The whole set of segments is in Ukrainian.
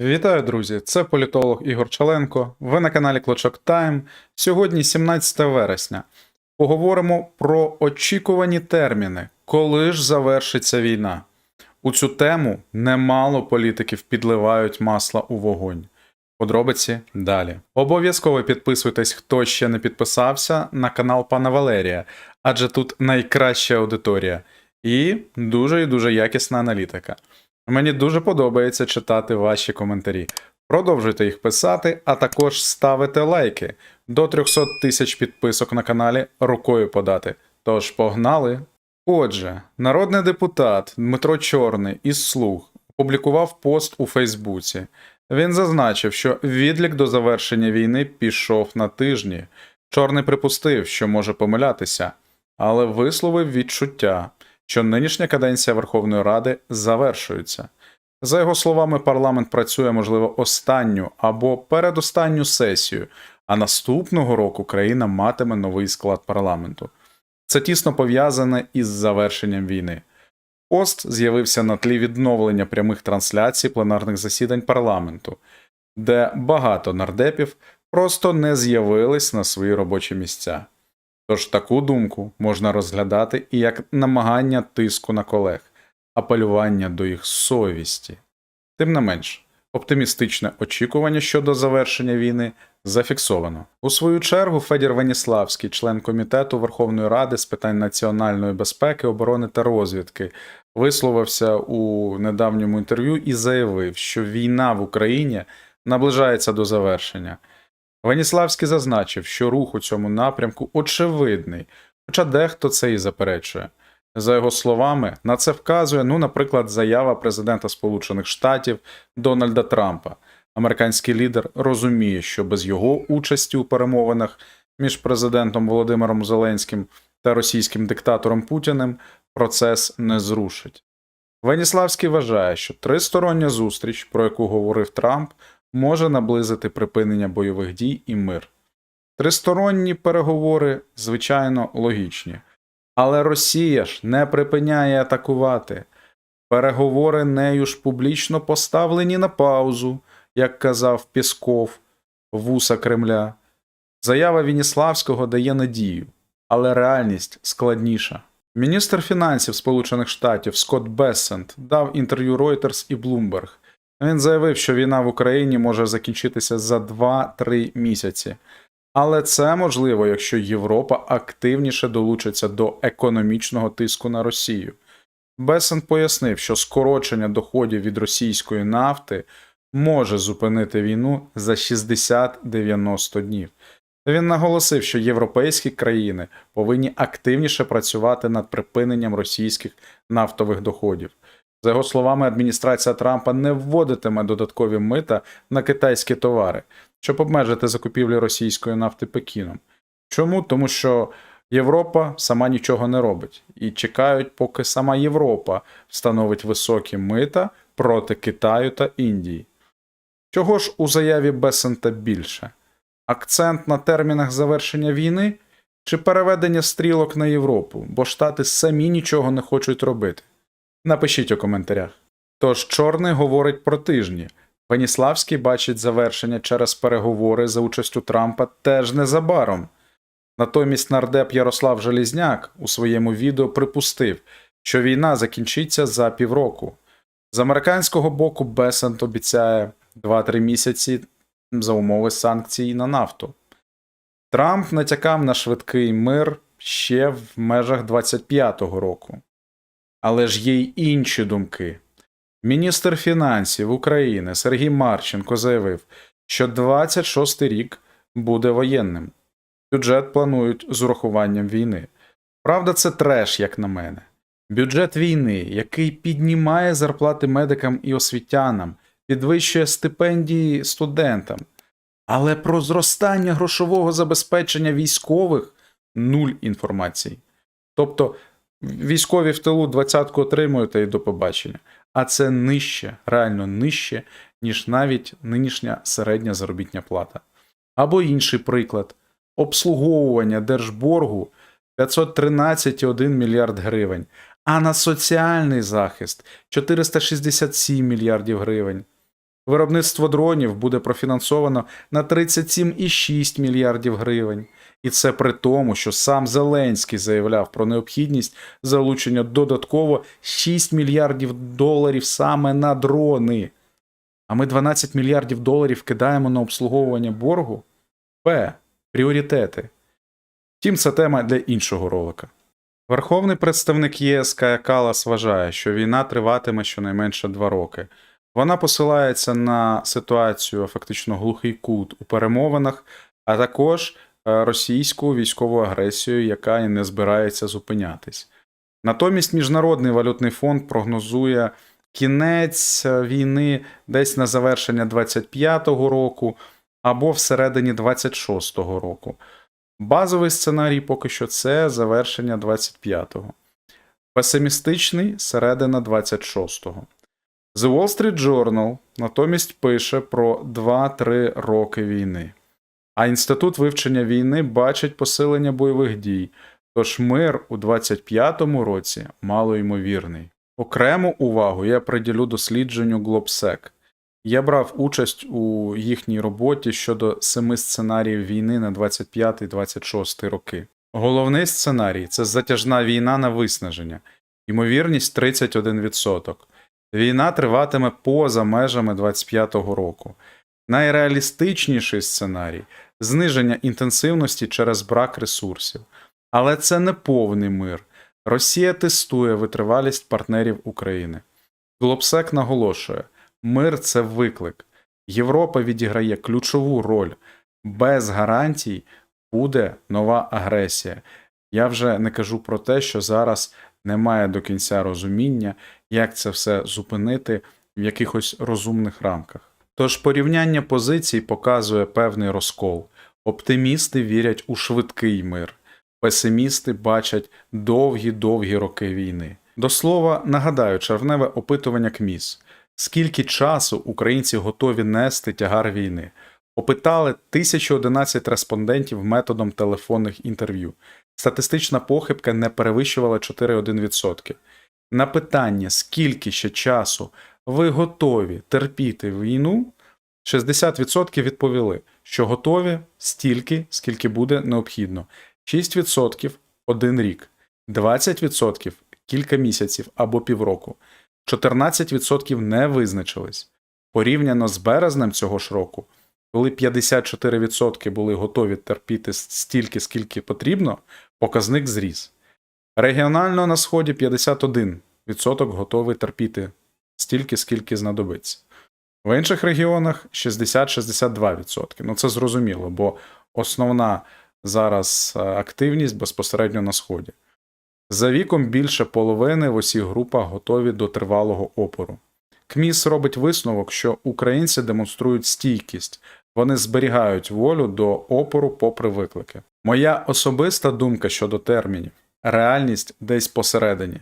Вітаю, друзі! Це політолог Ігор Чаленко. Ви на каналі Клочок Тайм. Сьогодні 17 вересня. Поговоримо про очікувані терміни, коли ж завершиться війна. У цю тему немало політиків підливають масла у вогонь. Подробиці далі. Обов'язково підписуйтесь, хто ще не підписався, на канал пана Валерія, адже тут найкраща аудиторія і дуже і дуже якісна аналітика. Мені дуже подобається читати ваші коментарі. Продовжуйте їх писати, а також ставити лайки. До 300 тисяч підписок на каналі рукою подати. Тож погнали! Отже, народний депутат Дмитро Чорний із Слуг опублікував пост у Фейсбуці. Він зазначив, що відлік до завершення війни пішов на тижні. Чорний припустив, що може помилятися, але висловив відчуття, що нинішня каденція Верховної Ради завершується. За його словами, парламент працює, можливо, останню або передостанню сесію, а наступного року країна матиме новий склад парламенту. Це тісно пов'язане із завершенням війни. Пост з'явився на тлі відновлення прямих трансляцій пленарних засідань парламенту, де багато нардепів просто не з'явились на свої робочі місця. Тож таку думку можна розглядати і як намагання тиску на колег, апелювання до їх совісті. Тим не менш, оптимістичне очікування щодо завершення війни зафіксовано. У свою чергу Федір Веніславський, член комітету Верховної Ради з питань національної безпеки, оборони та розвідки, висловився у недавньому інтерв'ю і заявив, що війна в Україні наближається до завершення. Веніславський зазначив, що рух у цьому напрямку очевидний, хоча дехто це і заперечує. За його словами, на це вказує, ну, наприклад, заява президента Сполучених Штатів Дональда Трампа. Американський лідер розуміє, що без його участі у перемовинах між президентом Володимиром Зеленським та російським диктатором Путіним процес не зрушить. Веніславський вважає, що тристороння зустріч, про яку говорив Трамп, може наблизити припинення бойових дій і мир. Тристоронні переговори, звичайно, логічні. Але Росія ж не припиняє атакувати. Переговори нею ж публічно поставлені на паузу, як казав Пісков, вуса Кремля. Заява Вініславського дає надію, але реальність складніша. Міністр фінансів Сполучених Штатів Скотт Бессент дав інтерв'ю Reuters і Bloomberg. Він заявив, що війна в Україні може закінчитися за 2-3 місяці. Але це можливо, якщо Європа активніше долучиться до економічного тиску на Росію. Бесен пояснив, що скорочення доходів від російської нафти може зупинити війну за 60-90 днів. Він наголосив, що європейські країни повинні активніше працювати над припиненням російських нафтових доходів. За його словами, адміністрація Трампа не вводитиме додаткові мита на китайські товари, щоб обмежити закупівлі російської нафти Пекіном. Чому? Тому що Європа сама нічого не робить і чекають, поки сама Європа встановить високі мита проти Китаю та Індії. Чого ж у заяві Бесента більше? Акцент на термінах завершення війни чи переведення стрілок на Європу, бо Штати самі нічого не хочуть робити? Напишіть у коментарях. Тож Чорний говорить про тижні. Веніславський бачить завершення через переговори за участю Трампа теж незабаром. Натомість нардеп Ярослав Желізняк у своєму відео припустив, що війна закінчиться за півроку. З американського боку Бесент обіцяє 2-3 місяці за умови санкцій на нафту. Трамп натякав на швидкий мир ще в межах 25-го року. Але ж є й інші думки. Міністр фінансів України Сергій Марченко заявив, що 26-й рік буде воєнним. Бюджет планують з урахуванням війни. Правда, це треш, як на мене. Бюджет війни, який піднімає зарплати медикам і освітянам, підвищує стипендії студентам. Але про зростання грошового забезпечення військових нуль інформації. Тобто військові в тилу двадцятку отримують та й до побачення. А це нижче, реально нижче, ніж навіть нинішня середня заробітня плата. Або інший приклад: обслуговування держборгу 513,1 мільярд гривень, а на соціальний захист 467 мільярдів гривень. Виробництво дронів буде профінансовано на 37,6 мільярдів гривень. І це при тому, що сам Зеленський заявляв про необхідність залучення додатково 6 мільярдів доларів саме на дрони. А ми 12 мільярдів доларів кидаємо на обслуговування боргу? П. Пріоритети. Втім, це тема для іншого ролика. Верховний представник ЄС Кая Калас вважає, що війна триватиме щонайменше два роки. Вона посилається на ситуацію, фактично глухий кут у перемовинах, а також російську військову агресію, яка і не збирається зупинятись. Натомість Міжнародний валютний фонд прогнозує кінець е, війни десь на завершення 25-го року або всередині 26-го року. Базовий сценарій поки що це завершення 25-го. Песимістичний середина 26-го. The Wall Street Journal натомість пише про 2-3 роки війни. А Інститут вивчення війни бачить посилення бойових дій, тож мир у 25-му році малоймовірний. Окрему увагу я приділю дослідженню GlobeSec. Я брав участь у їхній роботі щодо семи сценаріїв війни на 25-26 роки. Головний сценарій це затяжна війна на виснаження, ймовірність 31%. Війна триватиме поза межами 25-го року. Найреалістичніший сценарій зниження інтенсивності через брак ресурсів. Але це не повний мир. Росія тестує витривалість партнерів України. Глобсек наголошує: мир це виклик. Європа відіграє ключову роль. Без гарантій буде нова агресія. Я вже не кажу про те, що зараз немає до кінця розуміння, як це все зупинити в якихось розумних рамках. Тож порівняння позицій показує певний розкол. Оптимісти вірять у швидкий мир, песимісти бачать довгі-довгі роки війни. До слова, нагадаю, червневе опитування КМІС. Скільки часу українці готові нести тягар війни? Опитали 1011 респондентів методом телефонних інтерв'ю. Статистична похибка не перевищувала 4,1%. На питання, скільки ще часу ви готові терпіти війну, 60% відповіли, що готові стільки, скільки буде необхідно. 6% один рік, 20% кілька місяців або півроку, 14% не визначились. Порівняно з березнем цього ж року, коли 54% були готові терпіти стільки, скільки потрібно, показник зріс. Регіонально на сході 51% готовий терпіти стільки, скільки знадобиться. В інших регіонах 60-62%. Ну це зрозуміло, бо основна зараз е, активність безпосередньо на сході. За віком більше половини в усіх групах готові до тривалого опору. КМІС робить висновок, що українці демонструють стійкість, вони зберігають волю до опору попри виклики. Моя особиста думка щодо термінів реальність десь посередині.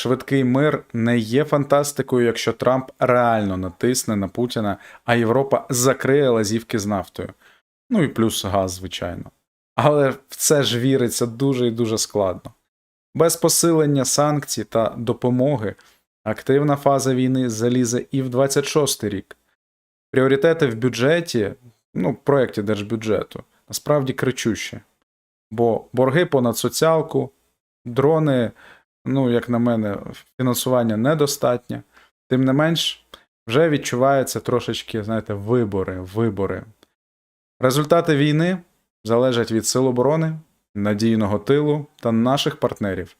Швидкий мир не є фантастикою, якщо Трамп реально натисне на Путіна, а Європа закриє лазівки з нафтою. Ну і плюс газ, звичайно. Але в це ж віриться дуже і дуже складно. Без посилення санкцій та допомоги активна фаза війни залізе і в 26 рік. Пріоритети в бюджеті, ну, в проєкті держбюджету, насправді кричущі. Бо борги понад соціалку, дрони, ну, як на мене, фінансування недостатнє. Тим не менш, вже відчуваються трошечки, знаєте, вибори, вибори. Результати війни залежать від сил оборони, надійного тилу та наших партнерів,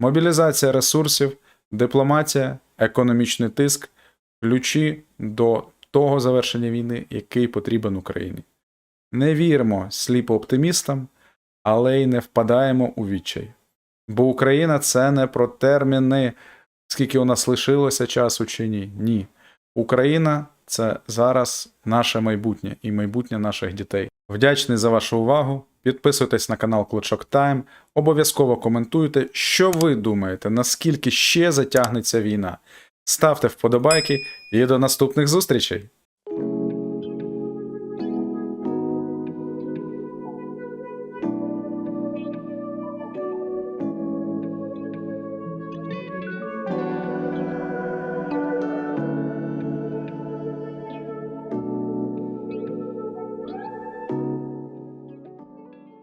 мобілізація ресурсів, дипломатія, економічний тиск, ключі до того завершення війни, який потрібен Україні. Не віримо сліпо оптимістам, але й не впадаємо у відчай. Бо Україна це не про терміни, скільки у нас лишилося часу чи ні. Ні. Україна це зараз наше майбутнє і майбутнє наших дітей. Вдячний за вашу увагу. Підписуйтесь на канал Клочок Тайм, обов'язково коментуйте, що ви думаєте, наскільки ще затягнеться війна. Ставте вподобайки і до наступних зустрічей!